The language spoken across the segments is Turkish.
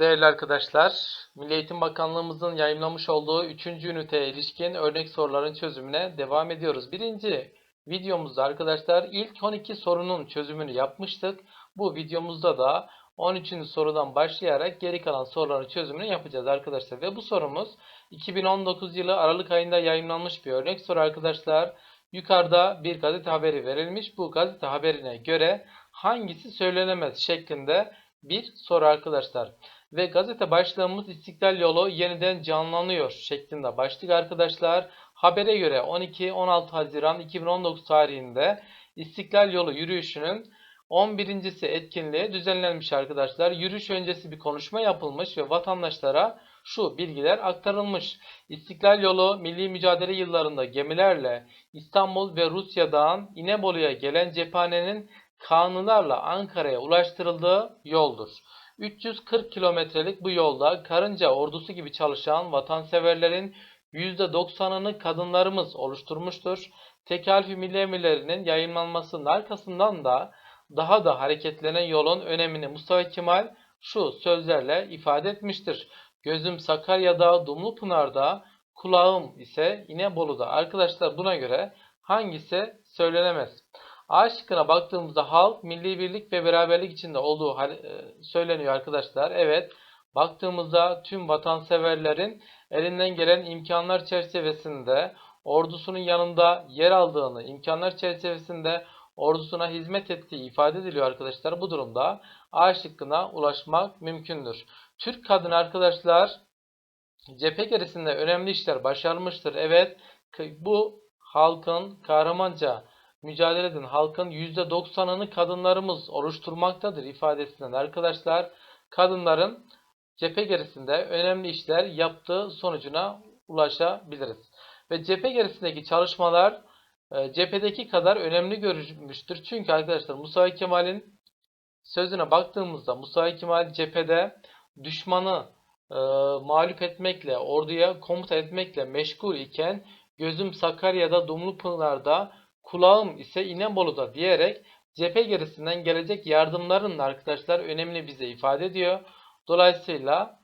Değerli arkadaşlar. Milli Eğitim Bakanlığımızın yayınlamış olduğu 3. üniteye ilişkin örnek soruların çözümüne devam ediyoruz. Birinci videomuzda arkadaşlar ilk 12 sorunun çözümünü yapmıştık. Bu videomuzda da 13. sorudan başlayarak geri kalan soruların çözümünü yapacağız arkadaşlar. Ve bu sorumuz 2019 yılı Aralık ayında yayınlanmış bir örnek soru arkadaşlar. Yukarıda bir gazete haberi verilmiş. Bu gazete haberine göre hangisi söylenemez şeklinde bir soru arkadaşlar. Ve gazete başlığımız İstiklal Yolu yeniden canlanıyor şeklinde başlık arkadaşlar. Habere göre 12-16 Haziran 2019 tarihinde İstiklal Yolu yürüyüşünün 11.si etkinliği düzenlenmiş arkadaşlar. Yürüyüş öncesi bir konuşma yapılmış ve vatandaşlara şu bilgiler aktarılmış. İstiklal Yolu milli mücadele yıllarında gemilerle İstanbul ve Rusya'dan İnebolu'ya gelen cephanenin kanunlarla Ankara'ya ulaştırıldığı yoldur. 340 kilometrelik bu yolda karınca ordusu gibi çalışan vatanseverlerin %90'ını kadınlarımız oluşturmuştur. Tekalfi milli emirlerinin yayınlanmasının arkasından da daha da hareketlenen yolun önemini Mustafa Kemal şu sözlerle ifade etmiştir. Gözüm Sakarya'da, Dumlupınar'da, kulağım ise İnebolu'da. Arkadaşlar buna göre hangisi söylenemez? A şıkkına baktığımızda halk milli birlik ve beraberlik içinde olduğu söyleniyor arkadaşlar. Evet. Baktığımızda tüm vatanseverlerin elinden gelen imkanlar çerçevesinde ordusunun yanında yer aldığını, imkanlar çerçevesinde ordusuna hizmet ettiği ifade ediliyor arkadaşlar. Bu durumda A şıkkına ulaşmak mümkündür. Türk kadını arkadaşlar cephe gerisinde önemli işler başarmıştır. Evet bu halkın kahramanca mücadele eden halkın %90'ını kadınlarımız oluşturmaktadır ifadesinden arkadaşlar kadınların cephe gerisinde önemli işler yaptığı sonucuna ulaşabiliriz. Ve cephe gerisindeki çalışmalar e, cephedeki kadar önemli görülmüştür. Çünkü arkadaşlar Mustafa Kemal'in sözüne baktığımızda Mustafa Kemal cephede düşmanı e, mağlup etmekle, orduya komuta etmekle meşgul iken gözüm Sakarya'da, Dumlupınar'da kulağım ise İnebolu'da diyerek cephe gerisinden gelecek yardımların arkadaşlar önemli bize ifade ediyor. Dolayısıyla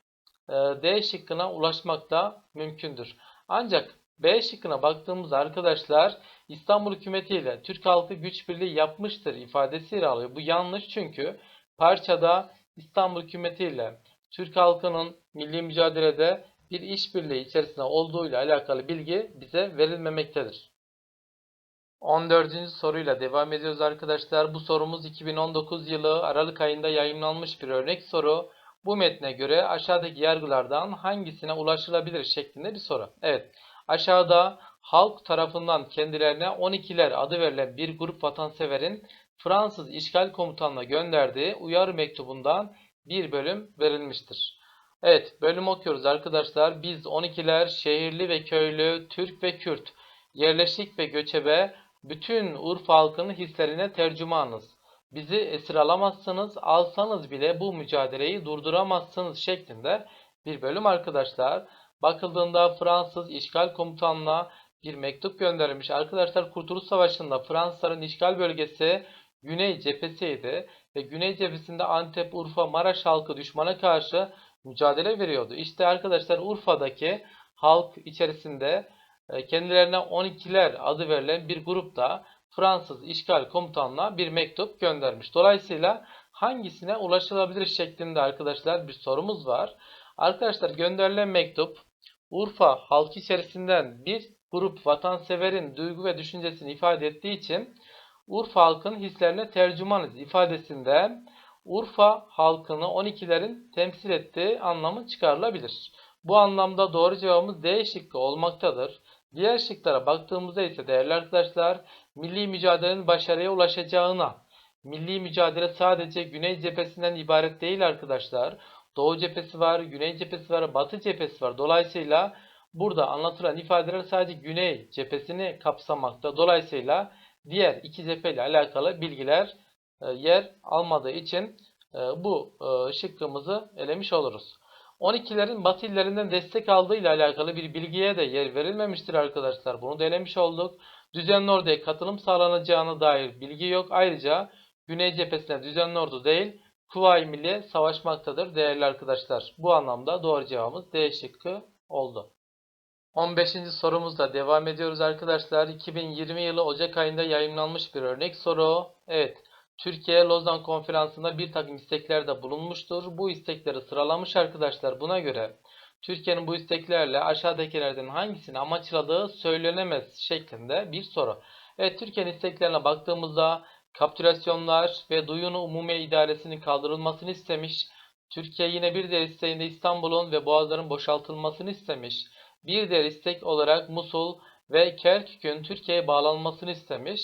e, D şıkkına ulaşmak da mümkündür. Ancak B şıkkına baktığımızda arkadaşlar İstanbul hükümeti ile Türk halkı güç birliği yapmıştır ifadesi alıyor. Bu yanlış çünkü parçada İstanbul hükümeti ile Türk halkının milli mücadelede bir işbirliği içerisinde olduğu ile alakalı bilgi bize verilmemektedir. 14. soruyla devam ediyoruz arkadaşlar. Bu sorumuz 2019 yılı Aralık ayında yayınlanmış bir örnek soru. Bu metne göre aşağıdaki yargılardan hangisine ulaşılabilir şeklinde bir soru. Evet. Aşağıda halk tarafından kendilerine 12'ler adı verilen bir grup vatanseverin Fransız işgal komutanına gönderdiği uyarı mektubundan bir bölüm verilmiştir. Evet bölüm okuyoruz arkadaşlar. Biz 12'ler şehirli ve köylü, Türk ve Kürt, yerleşik ve göçebe bütün Urfa halkının hislerine tercümanız. Bizi esir alamazsınız, alsanız bile bu mücadeleyi durduramazsınız şeklinde bir bölüm arkadaşlar. Bakıldığında Fransız işgal komutanına bir mektup gönderilmiş. Arkadaşlar Kurtuluş Savaşı'nda Fransızların işgal bölgesi Güney cephesiydi ve Güney cephesinde Antep, Urfa, Maraş halkı düşmana karşı mücadele veriyordu. İşte arkadaşlar Urfa'daki halk içerisinde kendilerine 12'ler adı verilen bir grupta Fransız işgal komutanına bir mektup göndermiş. Dolayısıyla hangisine ulaşılabilir şeklinde arkadaşlar bir sorumuz var. Arkadaşlar gönderilen mektup Urfa halkı içerisinden bir grup vatanseverin duygu ve düşüncesini ifade ettiği için Urfa halkının hislerine tercümanız ifadesinden Urfa halkını 12'lerin temsil ettiği anlamı çıkarılabilir. Bu anlamda doğru cevabımız D şıkkı olmaktadır. Diğer şıklara baktığımızda ise değerli arkadaşlar milli mücadelenin başarıya ulaşacağına, milli mücadele sadece Güney cephesinden ibaret değil arkadaşlar. Doğu cephesi var, Güney cephesi var, Batı cephesi var. Dolayısıyla burada anlatılan ifadeler sadece Güney cephesini kapsamakta. Dolayısıyla diğer iki cepheyle alakalı bilgiler e, yer almadığı için e, bu e, şıkkımızı elemiş oluruz. 12'lerin Batı illerinden destek aldığı ile alakalı bir bilgiye de yer verilmemiştir arkadaşlar. Bunu denemiş olduk. Düzenli orduya katılım sağlanacağına dair bilgi yok. Ayrıca Güney cephesine düzenli ordu değil Kuvayi Milliye savaşmaktadır değerli arkadaşlar. Bu anlamda doğru cevabımız D şıkkı oldu. 15. sorumuzla devam ediyoruz arkadaşlar. 2020 yılı Ocak ayında yayınlanmış bir örnek soru. Evet, Türkiye Lozan Konferansı'nda bir takım isteklerde bulunmuştur. Bu istekleri sıralamış arkadaşlar. Buna göre Türkiye'nin bu isteklerle aşağıdakilerden hangisini amaçladığı söylenemez şeklinde bir soru. Evet, Türkiye'nin isteklerine baktığımızda kapitülasyonlar ve Duyunu Umumiye İdaresi'nin kaldırılmasını istemiş. Türkiye yine bir diğer isteğinde İstanbul'un ve Boğazların boşaltılmasını istemiş. Bir diğer istek olarak Musul ve Kerkük'ün Türkiye'ye bağlanmasını istemiş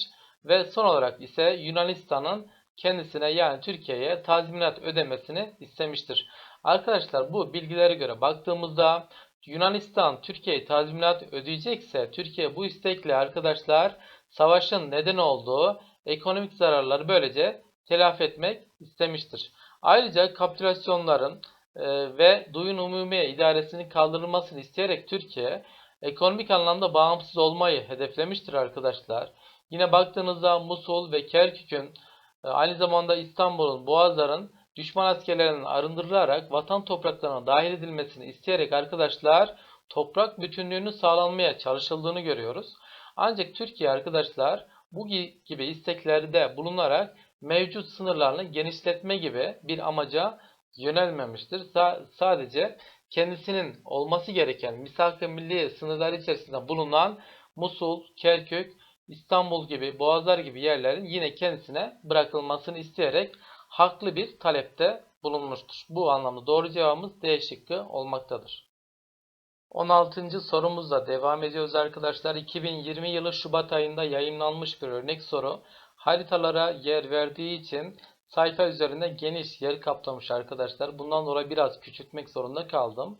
ve son olarak ise Yunanistan'ın kendisine yani Türkiye'ye tazminat ödemesini istemiştir. Arkadaşlar bu bilgilere göre baktığımızda Yunanistan Türkiye'ye tazminat ödeyecekse Türkiye bu istekle arkadaşlar savaşın neden olduğu ekonomik zararları böylece telafi etmek istemiştir. Ayrıca kapitülasyonların e, ve Duyun Umumiye İdaresi'nin kaldırılmasını isteyerek Türkiye ekonomik anlamda bağımsız olmayı hedeflemiştir arkadaşlar. Yine baktığınızda Musul ve Kerkük'ün e, aynı zamanda İstanbul'un, Boğazların düşman askerlerinin arındırılarak vatan topraklarına dahil edilmesini isteyerek arkadaşlar toprak bütünlüğünü sağlanmaya çalışıldığını görüyoruz. Ancak Türkiye arkadaşlar bu gibi isteklerde bulunarak mevcut sınırlarını genişletme gibi bir amaca yönelmemiştir. sadece kendisinin olması gereken misak-ı milli sınırları içerisinde bulunan Musul, Kerkük, İstanbul gibi, Boğazlar gibi yerlerin yine kendisine bırakılmasını isteyerek haklı bir talepte bulunmuştur. Bu anlamda doğru cevabımız D şıkkı olmaktadır. 16. sorumuzla devam ediyoruz arkadaşlar. 2020 yılı Şubat ayında yayınlanmış bir örnek soru. Haritalara yer verdiği için sayfa üzerinde geniş yer kaplamış arkadaşlar. Bundan dolayı biraz küçültmek zorunda kaldım.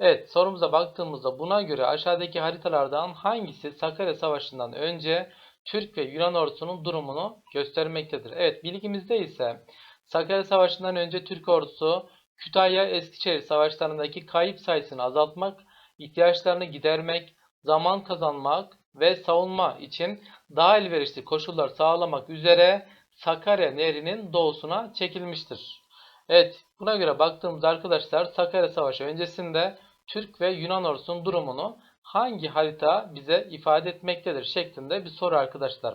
Evet sorumuza baktığımızda buna göre aşağıdaki haritalardan hangisi Sakarya Savaşı'ndan önce Türk ve Yunan ordusunun durumunu göstermektedir. Evet bilgimizde ise Sakarya Savaşı'ndan önce Türk ordusu Kütahya Eskişehir savaşlarındaki kayıp sayısını azaltmak, ihtiyaçlarını gidermek, zaman kazanmak ve savunma için daha elverişli koşullar sağlamak üzere Sakarya Nehri'nin doğusuna çekilmiştir. Evet buna göre baktığımızda arkadaşlar Sakarya Savaşı öncesinde Türk ve Yunan ordusunun durumunu hangi harita bize ifade etmektedir şeklinde bir soru arkadaşlar.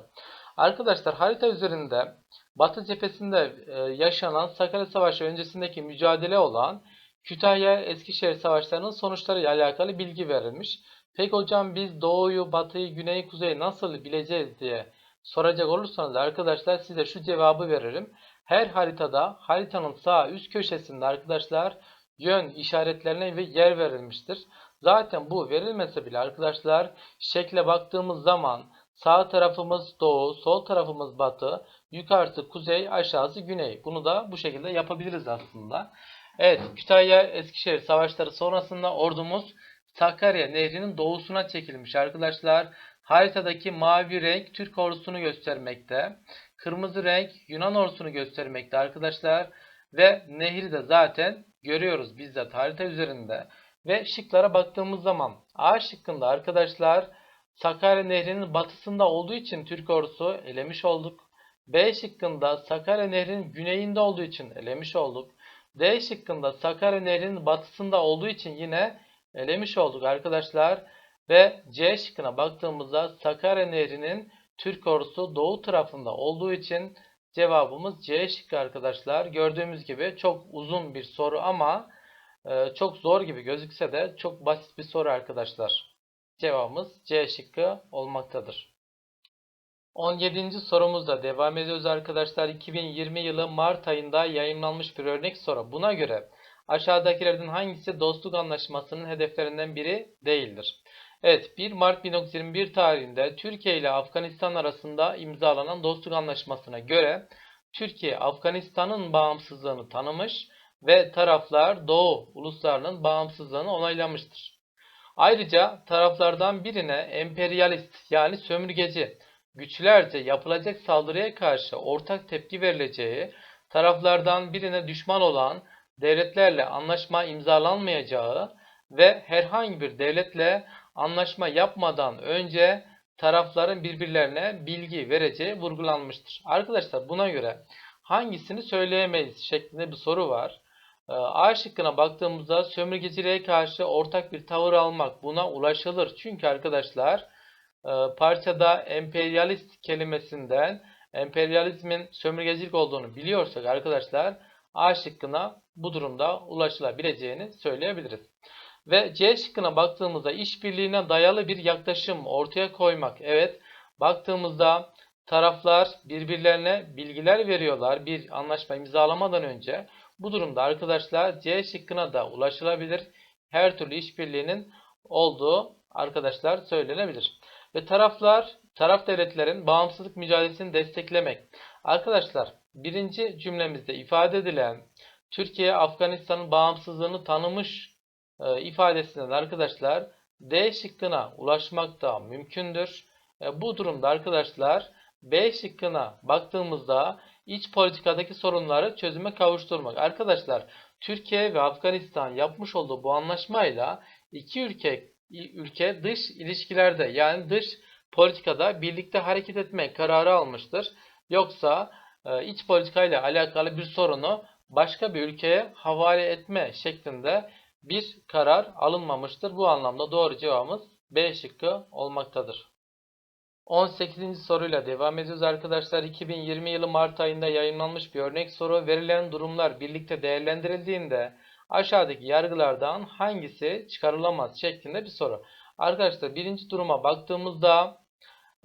Arkadaşlar harita üzerinde Batı cephesinde e, yaşanan Sakarya Savaşı öncesindeki mücadele olan Kütahya Eskişehir Savaşları'nın sonuçları ile alakalı bilgi verilmiş. Peki hocam biz doğuyu, batıyı, güneyi, kuzeyi nasıl bileceğiz diye soracak olursanız arkadaşlar size şu cevabı veririm. Her haritada haritanın sağ üst köşesinde arkadaşlar yön işaretlerine ve yer verilmiştir. Zaten bu verilmese bile arkadaşlar şekle baktığımız zaman sağ tarafımız doğu, sol tarafımız batı, yukarısı kuzey, aşağısı güney. Bunu da bu şekilde yapabiliriz aslında. Evet Kütahya Eskişehir savaşları sonrasında ordumuz Sakarya Nehri'nin doğusuna çekilmiş arkadaşlar. Haritadaki mavi renk Türk ordusunu göstermekte. Kırmızı renk Yunan ordusunu göstermekte arkadaşlar. Ve nehri de zaten görüyoruz bizzat harita üzerinde. Ve şıklara baktığımız zaman A şıkkında arkadaşlar Sakarya Nehri'nin batısında olduğu için Türk ordusu elemiş olduk. B şıkkında Sakarya Nehri'nin güneyinde olduğu için elemiş olduk. D şıkkında Sakarya Nehri'nin batısında olduğu için yine elemiş olduk arkadaşlar. Ve C şıkkına baktığımızda Sakarya Nehri'nin Türk ordusu doğu tarafında olduğu için cevabımız C şıkkı arkadaşlar. Gördüğümüz gibi çok uzun bir soru ama e, çok zor gibi gözükse de çok basit bir soru arkadaşlar. Cevabımız C şıkkı olmaktadır. 17. sorumuzda devam ediyoruz arkadaşlar. 2020 yılı Mart ayında yayınlanmış bir örnek soru. Buna göre aşağıdakilerden hangisi dostluk anlaşmasının hedeflerinden biri değildir? Evet 1 Mart 1921 tarihinde Türkiye ile Afganistan arasında imzalanan dostluk anlaşmasına göre Türkiye Afganistan'ın bağımsızlığını tanımış ve taraflar Doğu uluslarının bağımsızlığını onaylamıştır. Ayrıca taraflardan birine emperyalist yani sömürgeci güçlerce yapılacak saldırıya karşı ortak tepki verileceği, taraflardan birine düşman olan devletlerle anlaşma imzalanmayacağı ve herhangi bir devletle anlaşma yapmadan önce tarafların birbirlerine bilgi vereceği vurgulanmıştır. Arkadaşlar buna göre hangisini söyleyemeyiz şeklinde bir soru var. Ee, A şıkkına baktığımızda sömürgeciliğe karşı ortak bir tavır almak buna ulaşılır. Çünkü arkadaşlar e, parçada emperyalist kelimesinden emperyalizmin sömürgecilik olduğunu biliyorsak arkadaşlar A şıkkına bu durumda ulaşılabileceğini söyleyebiliriz. Ve C şıkkına baktığımızda işbirliğine dayalı bir yaklaşım ortaya koymak. Evet baktığımızda taraflar birbirlerine bilgiler veriyorlar bir anlaşma imzalamadan önce. Bu durumda arkadaşlar C şıkkına da ulaşılabilir. Her türlü işbirliğinin olduğu arkadaşlar söylenebilir. Ve taraflar, taraf devletlerin bağımsızlık mücadelesini desteklemek. Arkadaşlar birinci cümlemizde ifade edilen Türkiye Afganistan'ın bağımsızlığını tanımış e, ifadesinden arkadaşlar D şıkkına ulaşmak da mümkündür. E, bu durumda arkadaşlar B şıkkına baktığımızda iç politikadaki sorunları çözüme kavuşturmak. Arkadaşlar Türkiye ve Afganistan yapmış olduğu bu anlaşmayla iki ülke ülke dış ilişkilerde yani dış politikada birlikte hareket etme kararı almıştır. Yoksa e, iç politikayla alakalı bir sorunu başka bir ülkeye havale etme şeklinde bir karar alınmamıştır. Bu anlamda doğru cevabımız B şıkkı olmaktadır. 18. soruyla devam ediyoruz arkadaşlar. 2020 yılı Mart ayında yayınlanmış bir örnek soru. Verilen durumlar birlikte değerlendirildiğinde aşağıdaki yargılardan hangisi çıkarılamaz şeklinde bir soru. Arkadaşlar birinci duruma baktığımızda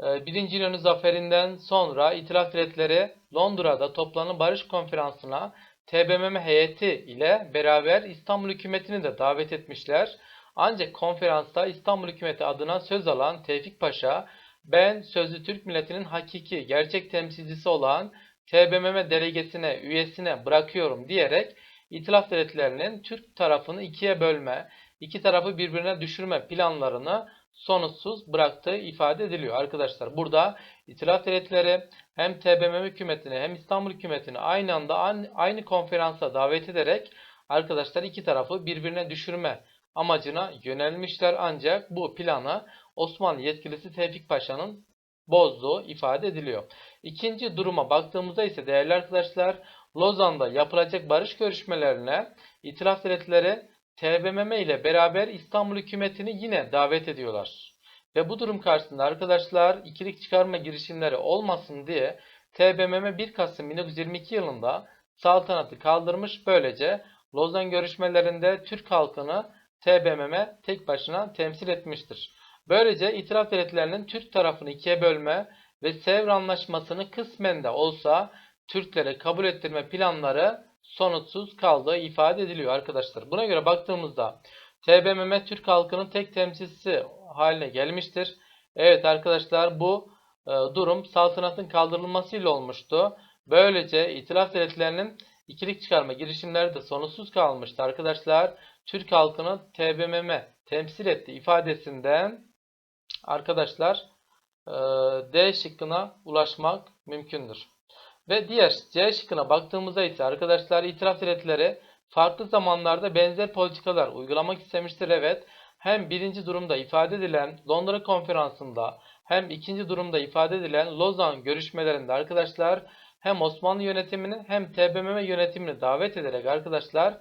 e, Birinci İnönü Zaferi'nden sonra İtilaf Devletleri Londra'da toplanan barış konferansına TBMM heyeti ile beraber İstanbul hükümetini de davet etmişler. Ancak konferansta İstanbul hükümeti adına söz alan Tevfik Paşa ben sözlü Türk milletinin hakiki, gerçek temsilcisi olan TBMM delegesine, üyesine bırakıyorum diyerek İtilaf devletlerinin Türk tarafını ikiye bölme, iki tarafı birbirine düşürme planlarını sonuçsuz bıraktığı ifade ediliyor. Arkadaşlar burada İtilaf devletleri hem TBMM hükümetini hem İstanbul hükümetini aynı anda aynı konferansa davet ederek arkadaşlar iki tarafı birbirine düşürme amacına yönelmişler ancak bu planı Osmanlı yetkilisi Tevfik Paşa'nın bozduğu ifade ediliyor. İkinci duruma baktığımızda ise değerli arkadaşlar Lozan'da yapılacak barış görüşmelerine İtilaf Devletleri TBMM ile beraber İstanbul hükümetini yine davet ediyorlar. Ve bu durum karşısında arkadaşlar ikilik çıkarma girişimleri olmasın diye TBMM 1 Kasım 1922 yılında saltanatı kaldırmış böylece Lozan görüşmelerinde Türk halkını TBMM tek başına temsil etmiştir. Böylece itiraf devletlerinin Türk tarafını ikiye bölme ve Sevr Anlaşması'nı kısmen de olsa Türklere kabul ettirme planları sonuçsuz kaldığı ifade ediliyor arkadaşlar. Buna göre baktığımızda TBMM Türk halkının tek temsilcisi haline gelmiştir. Evet arkadaşlar bu e, durum saltanatın kaldırılmasıyla olmuştu. Böylece itilaf devletlerinin ikilik çıkarma girişimleri de sonuçsuz kalmıştı arkadaşlar. Türk halkını TBMM temsil etti ifadesinden arkadaşlar e, D şıkkına ulaşmak mümkündür. Ve diğer C şıkkına baktığımızda ise arkadaşlar itiraf devletleri farklı zamanlarda benzer politikalar uygulamak istemiştir. Evet hem birinci durumda ifade edilen Londra konferansında hem ikinci durumda ifade edilen Lozan görüşmelerinde arkadaşlar hem Osmanlı yönetimini hem TBMM yönetimini davet ederek arkadaşlar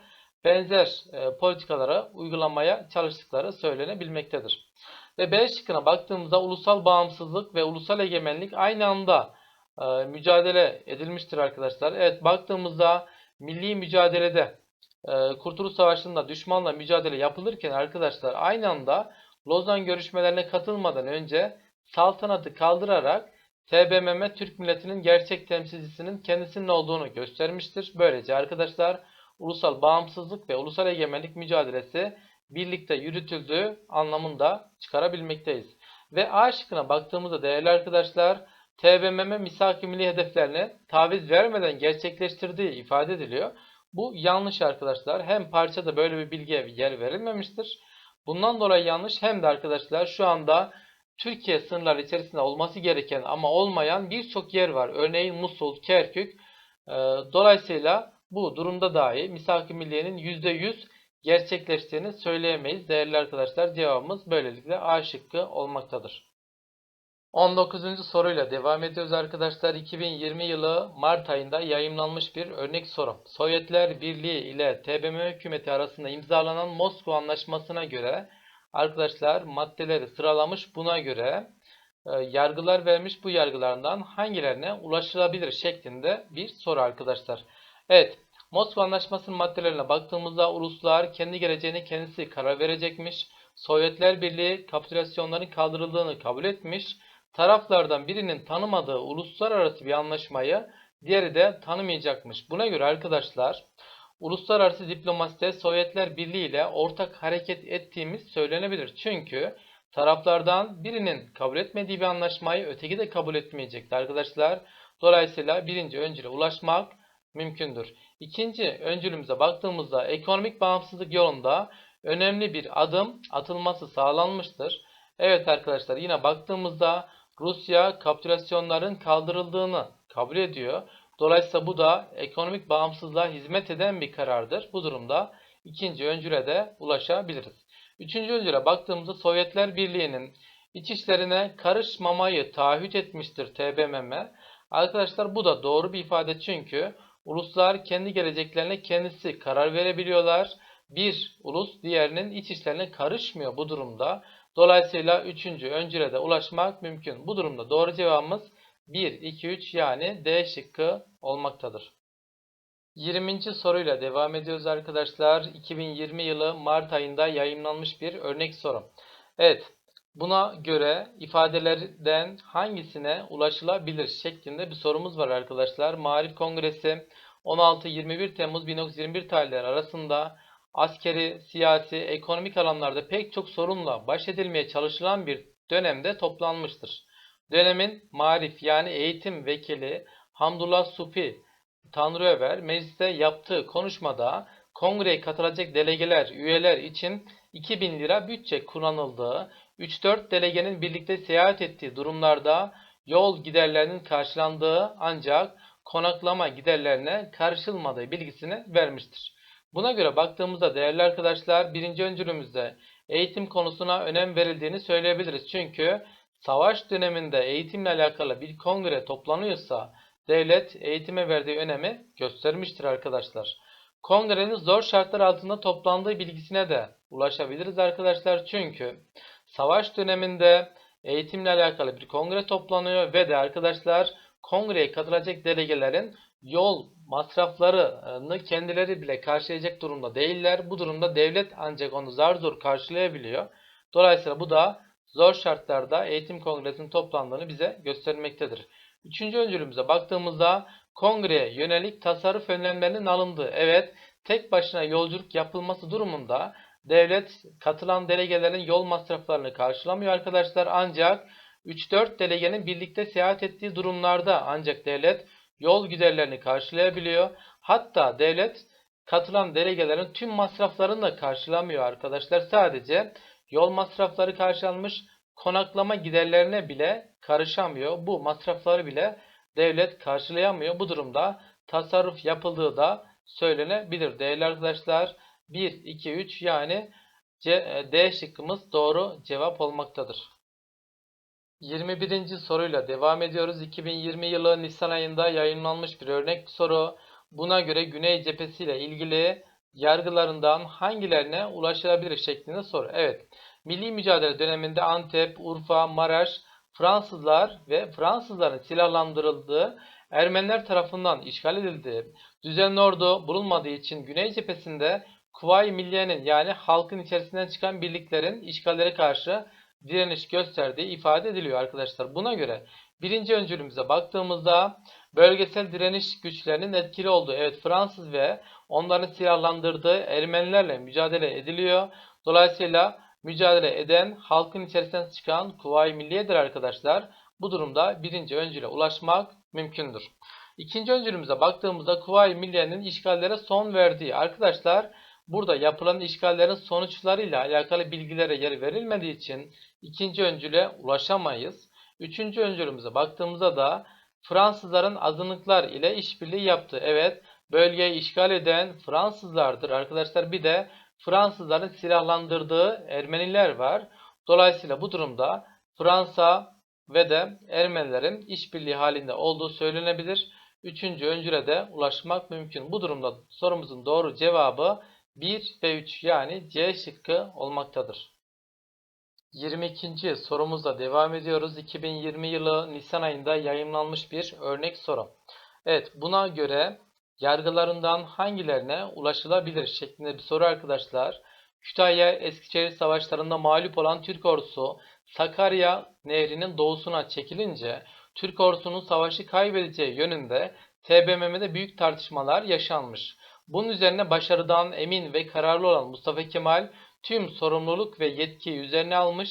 benzer e, politikalara uygulamaya çalıştıkları söylenebilmektedir. Ve B şıkkına baktığımızda ulusal bağımsızlık ve ulusal egemenlik aynı anda e, mücadele edilmiştir arkadaşlar. Evet baktığımızda milli mücadelede e, Kurtuluş Savaşı'nda düşmanla mücadele yapılırken arkadaşlar aynı anda Lozan görüşmelerine katılmadan önce saltanatı kaldırarak TBMM Türk milletinin gerçek temsilcisinin kendisinin olduğunu göstermiştir. Böylece arkadaşlar ulusal bağımsızlık ve ulusal egemenlik mücadelesi birlikte yürütüldüğü anlamında çıkarabilmekteyiz. Ve A şıkkına baktığımızda değerli arkadaşlar TBMM misak milli hedeflerine taviz vermeden gerçekleştirdiği ifade ediliyor. Bu yanlış arkadaşlar. Hem parçada böyle bir bilgiye yer verilmemiştir. Bundan dolayı yanlış hem de arkadaşlar şu anda Türkiye sınırları içerisinde olması gereken ama olmayan birçok yer var. Örneğin Musul, Kerkük. Ee, dolayısıyla bu durumda dahi misak-ı milliyenin %100 gerçekleştiğini söyleyemeyiz. Değerli arkadaşlar cevabımız böylelikle A şıkkı olmaktadır. 19. soruyla devam ediyoruz arkadaşlar. 2020 yılı Mart ayında yayımlanmış bir örnek soru. Sovyetler Birliği ile TBMM hükümeti arasında imzalanan Moskova Anlaşması'na göre arkadaşlar maddeleri sıralamış. Buna göre e, yargılar vermiş. Bu yargılardan hangilerine ulaşılabilir şeklinde bir soru arkadaşlar. Evet. Moskova Anlaşması'nın maddelerine baktığımızda uluslar kendi geleceğine kendisi karar verecekmiş. Sovyetler Birliği kapitülasyonların kaldırıldığını kabul etmiş. Taraflardan birinin tanımadığı uluslararası bir anlaşmayı diğeri de tanımayacakmış. Buna göre arkadaşlar uluslararası diplomaside Sovyetler Birliği ile ortak hareket ettiğimiz söylenebilir. Çünkü taraflardan birinin kabul etmediği bir anlaşmayı öteki de kabul etmeyecekti arkadaşlar. Dolayısıyla birinci öncüle ulaşmak mümkündür. İkinci öncülümüze baktığımızda ekonomik bağımsızlık yolunda önemli bir adım atılması sağlanmıştır. Evet arkadaşlar yine baktığımızda Rusya kapitülasyonların kaldırıldığını kabul ediyor. Dolayısıyla bu da ekonomik bağımsızlığa hizmet eden bir karardır. Bu durumda ikinci öncüle de ulaşabiliriz. Üçüncü öncüle baktığımızda Sovyetler Birliği'nin iç işlerine karışmamayı taahhüt etmiştir TBMM. Arkadaşlar bu da doğru bir ifade çünkü uluslar kendi geleceklerine kendisi karar verebiliyorlar. Bir ulus diğerinin iç işlerine karışmıyor bu durumda. Dolayısıyla üçüncü öncüle ulaşmak mümkün. Bu durumda doğru cevabımız 1, 2, 3 yani D şıkkı olmaktadır. 20. soruyla devam ediyoruz arkadaşlar. 2020 yılı Mart ayında yayınlanmış bir örnek soru. Evet, buna göre ifadelerden hangisine ulaşılabilir şeklinde bir sorumuz var arkadaşlar. Marif Kongresi 16-21 Temmuz 1921 tarihleri arasında askeri, siyasi, ekonomik alanlarda pek çok sorunla baş edilmeye çalışılan bir dönemde toplanmıştır. Dönemin marif yani eğitim vekili Hamdullah Supi Tanrıöver mecliste yaptığı konuşmada kongreye katılacak delegeler, üyeler için 2000 lira bütçe kullanıldığı, 3-4 delegenin birlikte seyahat ettiği durumlarda yol giderlerinin karşılandığı ancak konaklama giderlerine karşılmadığı bilgisini vermiştir. Buna göre baktığımızda değerli arkadaşlar birinci öncülümüzde eğitim konusuna önem verildiğini söyleyebiliriz. Çünkü savaş döneminde eğitimle alakalı bir kongre toplanıyorsa devlet eğitime verdiği önemi göstermiştir arkadaşlar. Kongrenin zor şartlar altında toplandığı bilgisine de ulaşabiliriz arkadaşlar. Çünkü savaş döneminde eğitimle alakalı bir kongre toplanıyor ve de arkadaşlar kongreye katılacak delegelerin yol masraflarını kendileri bile karşılayacak durumda değiller. Bu durumda devlet ancak onu zar zor karşılayabiliyor. Dolayısıyla bu da zor şartlarda eğitim kongresinin toplandığını bize göstermektedir. Üçüncü öncülümüze baktığımızda kongreye yönelik tasarruf önlemlerinin alındığı. Evet tek başına yolculuk yapılması durumunda devlet katılan delegelerin yol masraflarını karşılamıyor arkadaşlar. Ancak 3-4 delegenin birlikte seyahat ettiği durumlarda ancak devlet yol giderlerini karşılayabiliyor. Hatta devlet katılan delegelerin tüm masraflarını da karşılamıyor arkadaşlar. Sadece yol masrafları karşılanmış konaklama giderlerine bile karışamıyor. Bu masrafları bile devlet karşılayamıyor. Bu durumda tasarruf yapıldığı da söylenebilir. Değerli arkadaşlar 1, 2, 3 yani C, D şıkkımız doğru cevap olmaktadır. 21. soruyla devam ediyoruz. 2020 yılı Nisan ayında yayınlanmış bir örnek soru. Buna göre Güney cephesi ile ilgili yargılarından hangilerine ulaşılabilir şeklinde soru. Evet. Milli mücadele döneminde Antep, Urfa, Maraş, Fransızlar ve Fransızların silahlandırıldığı Ermeniler tarafından işgal edildi. Düzenli ordu bulunmadığı için Güney cephesinde Kuvayi Milliye'nin yani halkın içerisinden çıkan birliklerin işgallere karşı direniş gösterdiği ifade ediliyor arkadaşlar. Buna göre birinci öncülümüze baktığımızda bölgesel direniş güçlerinin etkili olduğu evet Fransız ve onların silahlandırdığı Ermenilerle mücadele ediliyor. Dolayısıyla mücadele eden halkın içerisinden çıkan Kuvayi Milliye'dir arkadaşlar. Bu durumda birinci öncüle ulaşmak mümkündür. İkinci öncülümüze baktığımızda Kuvayi Milliye'nin işgallere son verdiği arkadaşlar burada yapılan işgallerin sonuçlarıyla alakalı bilgilere yer verilmediği için ikinci öncüle ulaşamayız. Üçüncü öncülümüze baktığımızda da Fransızların azınlıklar ile işbirliği yaptı. Evet bölgeyi işgal eden Fransızlardır arkadaşlar. Bir de Fransızların silahlandırdığı Ermeniler var. Dolayısıyla bu durumda Fransa ve de Ermenilerin işbirliği halinde olduğu söylenebilir. Üçüncü öncüle de ulaşmak mümkün. Bu durumda sorumuzun doğru cevabı 1 ve 3 yani C şıkkı olmaktadır. 22. sorumuzla devam ediyoruz. 2020 yılı Nisan ayında yayınlanmış bir örnek soru. Evet buna göre yargılarından hangilerine ulaşılabilir şeklinde bir soru arkadaşlar. Kütahya Eskişehir savaşlarında mağlup olan Türk ordusu Sakarya Nehri'nin doğusuna çekilince Türk ordusunun savaşı kaybedeceği yönünde TBMM'de büyük tartışmalar yaşanmış. Bunun üzerine başarıdan emin ve kararlı olan Mustafa Kemal tüm sorumluluk ve yetkiyi üzerine almış,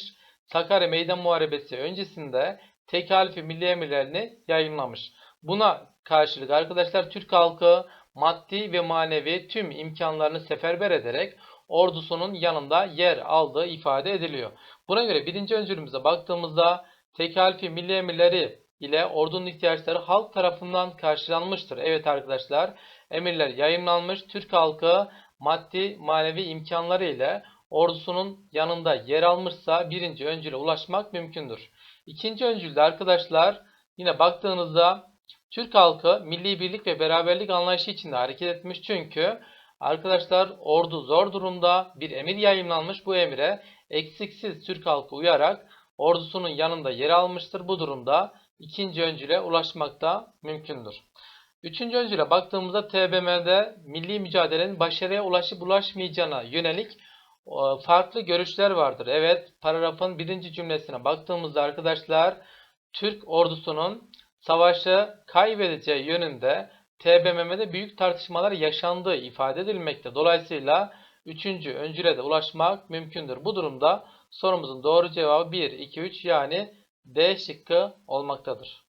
Sakarya Meydan Muharebesi öncesinde tekalifi milli emirlerini yayınlamış. Buna karşılık arkadaşlar Türk halkı maddi ve manevi tüm imkanlarını seferber ederek ordusunun yanında yer aldığı ifade ediliyor. Buna göre birinci öncülümüze baktığımızda tekalifi milli emirleri ile ordunun ihtiyaçları halk tarafından karşılanmıştır. Evet arkadaşlar emirler yayınlanmış. Türk halkı maddi manevi imkanları ile ordusunun yanında yer almışsa birinci öncüle ulaşmak mümkündür. İkinci öncülde arkadaşlar yine baktığınızda Türk halkı milli birlik ve beraberlik anlayışı içinde hareket etmiş çünkü arkadaşlar ordu zor durumda bir emir yayınlanmış bu emire eksiksiz Türk halkı uyarak ordusunun yanında yer almıştır. Bu durumda ikinci öncüle ulaşmakta mümkündür. Üçüncü öncüle baktığımızda TBMM'de milli mücadelenin başarıya ulaşıp ulaşmayacağına yönelik e, farklı görüşler vardır. Evet paragrafın birinci cümlesine baktığımızda arkadaşlar Türk ordusunun savaşı kaybedeceği yönünde TBMM'de büyük tartışmalar yaşandığı ifade edilmekte. Dolayısıyla üçüncü öncüle de ulaşmak mümkündür. Bu durumda sorumuzun doğru cevabı 1, 2, 3 yani D şıkkı olmaktadır.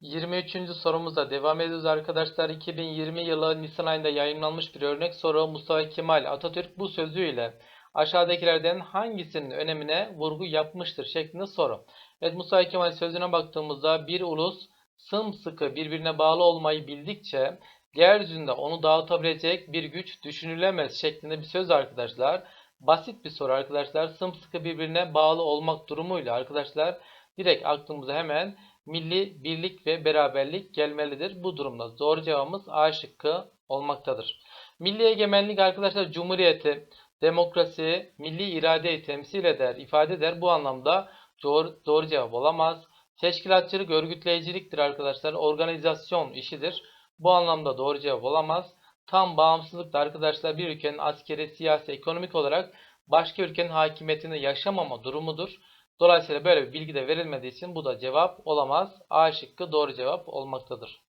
23. sorumuzla devam ediyoruz arkadaşlar. 2020 yılı Nisan ayında yayınlanmış bir örnek soru. Mustafa Kemal Atatürk bu sözüyle aşağıdakilerden hangisinin önemine vurgu yapmıştır şeklinde soru. Evet Mustafa Kemal sözüne baktığımızda bir ulus sımsıkı birbirine bağlı olmayı bildikçe yeryüzünde onu dağıtabilecek bir güç düşünülemez şeklinde bir söz arkadaşlar. Basit bir soru arkadaşlar. Sımsıkı birbirine bağlı olmak durumuyla arkadaşlar direkt aklımıza hemen milli birlik ve beraberlik gelmelidir. Bu durumda doğru cevabımız A şıkkı olmaktadır. Milli egemenlik arkadaşlar cumhuriyeti, demokrasi, milli iradeyi temsil eder, ifade eder. Bu anlamda doğru, doğru cevap olamaz. Teşkilatçılık örgütleyiciliktir arkadaşlar. Organizasyon işidir. Bu anlamda doğru cevap olamaz. Tam bağımsızlık da arkadaşlar bir ülkenin askeri, siyasi, ekonomik olarak başka ülkenin hakimiyetinde yaşamama durumudur. Dolayısıyla böyle bir bilgi de verilmediği için bu da cevap olamaz. A şıkkı doğru cevap olmaktadır.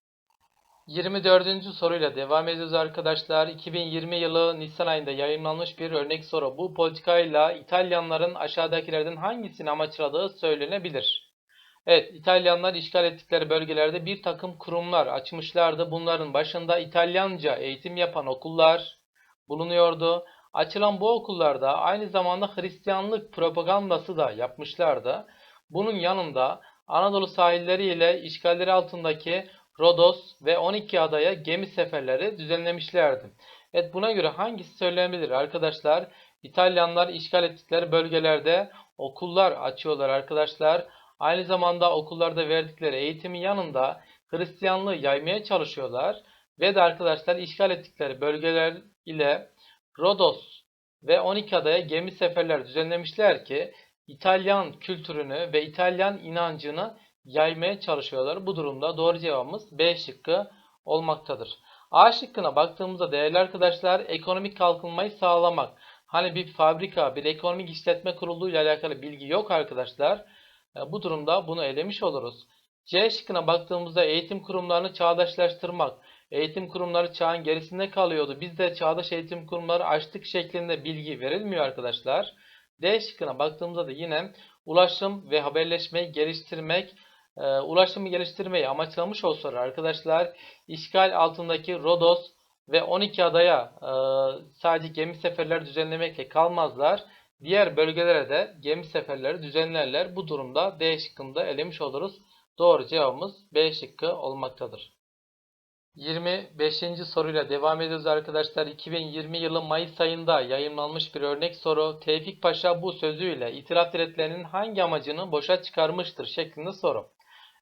24. soruyla devam ediyoruz arkadaşlar. 2020 yılı Nisan ayında yayınlanmış bir örnek soru. Bu politikayla İtalyanların aşağıdakilerden hangisini amaçladığı söylenebilir. Evet, İtalyanlar işgal ettikleri bölgelerde bir takım kurumlar açmışlardı. Bunların başında İtalyanca eğitim yapan okullar bulunuyordu. Açılan bu okullarda aynı zamanda Hristiyanlık propagandası da yapmışlardı. Bunun yanında Anadolu sahilleri ile işgalleri altındaki Rodos ve 12 adaya gemi seferleri düzenlemişlerdi. Evet buna göre hangisi söylenebilir arkadaşlar? İtalyanlar işgal ettikleri bölgelerde okullar açıyorlar arkadaşlar. Aynı zamanda okullarda verdikleri eğitimin yanında Hristiyanlığı yaymaya çalışıyorlar. Ve de arkadaşlar işgal ettikleri bölgeler ile Rodos ve 12 adaya gemi seferler düzenlemişler ki İtalyan kültürünü ve İtalyan inancını yaymaya çalışıyorlar. Bu durumda doğru cevabımız B şıkkı olmaktadır. A şıkkına baktığımızda değerli arkadaşlar ekonomik kalkınmayı sağlamak. Hani bir fabrika, bir ekonomik işletme kurulu ile alakalı bilgi yok arkadaşlar. E, bu durumda bunu elemiş oluruz. C şıkkına baktığımızda eğitim kurumlarını çağdaşlaştırmak. Eğitim kurumları çağın gerisinde kalıyordu. Biz de çağdaş eğitim kurumları açtık şeklinde bilgi verilmiyor arkadaşlar. D şıkkına baktığımızda da yine ulaşım ve haberleşmeyi geliştirmek, e, ulaşımı geliştirmeyi amaçlamış olsalar arkadaşlar işgal altındaki Rodos ve 12 adaya e, sadece gemi seferleri düzenlemekle kalmazlar. Diğer bölgelere de gemi seferleri düzenlerler. Bu durumda D şıkkında elemiş oluruz. Doğru cevabımız B şıkkı olmaktadır. 25. soruyla devam ediyoruz arkadaşlar. 2020 yılı Mayıs ayında yayınlanmış bir örnek soru. Tevfik Paşa bu sözüyle İtilaf Devletleri'nin hangi amacını boşa çıkarmıştır şeklinde soru.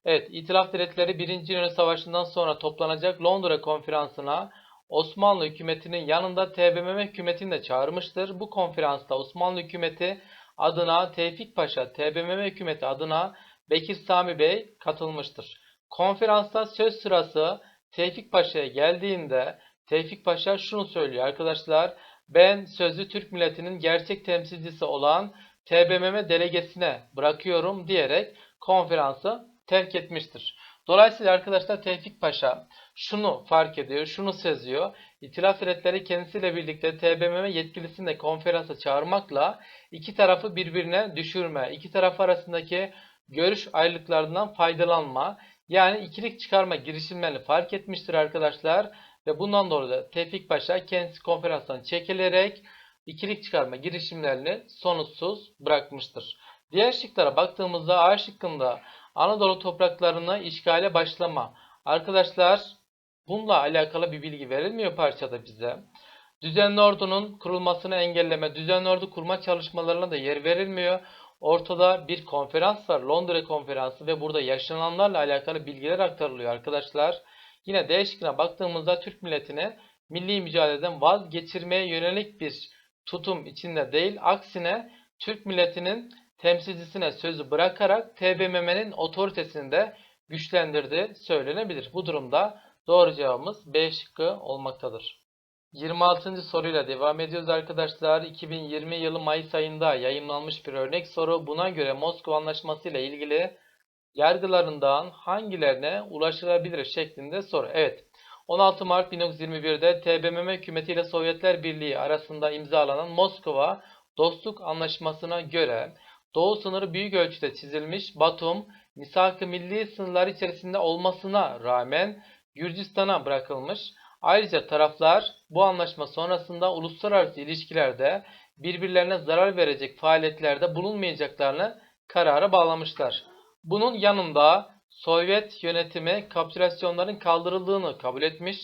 Evet, İtilaf Devletleri 1. Dünya Savaşı'ndan sonra toplanacak Londra Konferansı'na Osmanlı hükümetinin yanında TBMM hükümetini de çağırmıştır. Bu konferansta Osmanlı hükümeti adına Tevfik Paşa, TBMM hükümeti adına Bekir Sami Bey katılmıştır. Konferansta söz sırası Tevfik Paşa'ya geldiğinde Tevfik Paşa şunu söylüyor arkadaşlar. Ben sözü Türk milletinin gerçek temsilcisi olan TBMM delegesine bırakıyorum diyerek konferansı terk etmiştir. Dolayısıyla arkadaşlar Tevfik Paşa şunu fark ediyor, şunu seziyor. İtilaf Devletleri kendisiyle birlikte TBMM yetkilisini de konferansa çağırmakla iki tarafı birbirine düşürme, iki taraf arasındaki görüş ayrılıklarından faydalanma, yani ikilik çıkarma girişimlerini fark etmiştir arkadaşlar. Ve bundan dolayı da Tevfik Paşa kendisi konferanstan çekilerek ikilik çıkarma girişimlerini sonuçsuz bırakmıştır. Diğer şıklara baktığımızda A şıkkında Anadolu topraklarına işgale başlama. Arkadaşlar bununla alakalı bir bilgi verilmiyor parçada bize. Düzenli ordunun kurulmasını engelleme, düzenli ordu kurma çalışmalarına da yer verilmiyor. Ortada bir konferans var. Londra konferansı ve burada yaşananlarla alakalı bilgiler aktarılıyor arkadaşlar. Yine D baktığımızda Türk milletini milli mücadeleden vazgeçirmeye yönelik bir tutum içinde değil. Aksine Türk milletinin temsilcisine sözü bırakarak TBMM'nin otoritesini de güçlendirdiği söylenebilir. Bu durumda doğru cevabımız B şıkkı olmaktadır. 26. soruyla devam ediyoruz arkadaşlar. 2020 yılı Mayıs ayında yayınlanmış bir örnek soru. Buna göre Moskova Anlaşması ile ilgili yargılarından hangilerine ulaşılabilir şeklinde soru. Evet. 16 Mart 1921'de TBMM hükümeti ile Sovyetler Birliği arasında imzalanan Moskova Dostluk Anlaşması'na göre Doğu sınırı büyük ölçüde çizilmiş. Batum, misak-ı milli sınırlar içerisinde olmasına rağmen Gürcistan'a bırakılmış. Ayrıca taraflar bu anlaşma sonrasında uluslararası ilişkilerde birbirlerine zarar verecek faaliyetlerde bulunmayacaklarını karara bağlamışlar. Bunun yanında Sovyet yönetimi kapitülasyonların kaldırıldığını kabul etmiş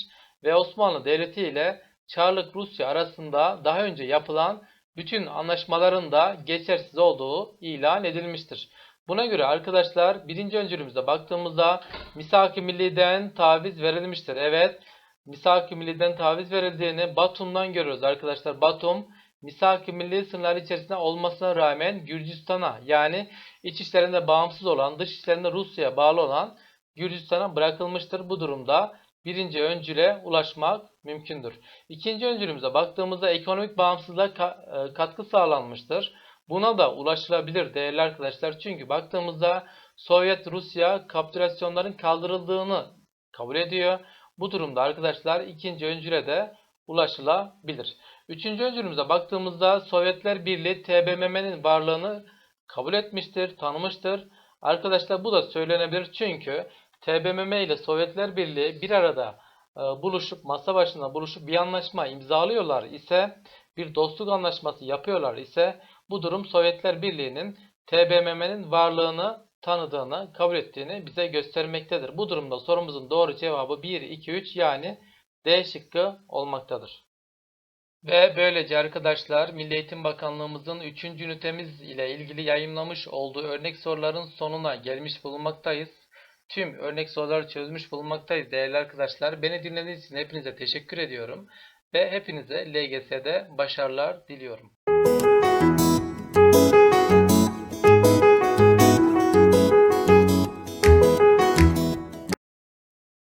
ve Osmanlı Devleti ile Çarlık Rusya arasında daha önce yapılan bütün anlaşmaların da geçersiz olduğu ilan edilmiştir. Buna göre arkadaşlar birinci öncülümüze baktığımızda misak-ı milliden taviz verilmiştir. Evet misak-ı milliden taviz verildiğini Batum'dan görüyoruz arkadaşlar. Batum misak-ı milli sınırlar içerisinde olmasına rağmen Gürcistan'a yani iç işlerinde bağımsız olan dış işlerinde Rusya'ya bağlı olan Gürcistan'a bırakılmıştır. Bu durumda birinci öncüle ulaşmak mümkündür. İkinci öncülümüze baktığımızda ekonomik bağımsızlığa e, katkı sağlanmıştır. Buna da ulaşılabilir değerli arkadaşlar. Çünkü baktığımızda Sovyet Rusya kapitülasyonların kaldırıldığını kabul ediyor. Bu durumda arkadaşlar ikinci öncüle de ulaşılabilir. Üçüncü öncülümüze baktığımızda Sovyetler Birliği TBMM'nin varlığını kabul etmiştir, tanımıştır. Arkadaşlar bu da söylenebilir çünkü TBMM ile Sovyetler Birliği bir arada e, buluşup masa başında buluşup bir anlaşma imzalıyorlar ise bir dostluk anlaşması yapıyorlar ise bu durum Sovyetler Birliği'nin TBMM'nin varlığını tanıdığını, kabul ettiğini bize göstermektedir. Bu durumda sorumuzun doğru cevabı 1, 2, 3 yani D şıkkı olmaktadır. Ve böylece arkadaşlar Milli Eğitim Bakanlığımızın 3. ünitemiz ile ilgili yayınlamış olduğu örnek soruların sonuna gelmiş bulunmaktayız. Tüm örnek soruları çözmüş bulunmaktayız değerli arkadaşlar. Beni dinlediğiniz için hepinize teşekkür ediyorum. Ve hepinize LGS'de başarılar diliyorum.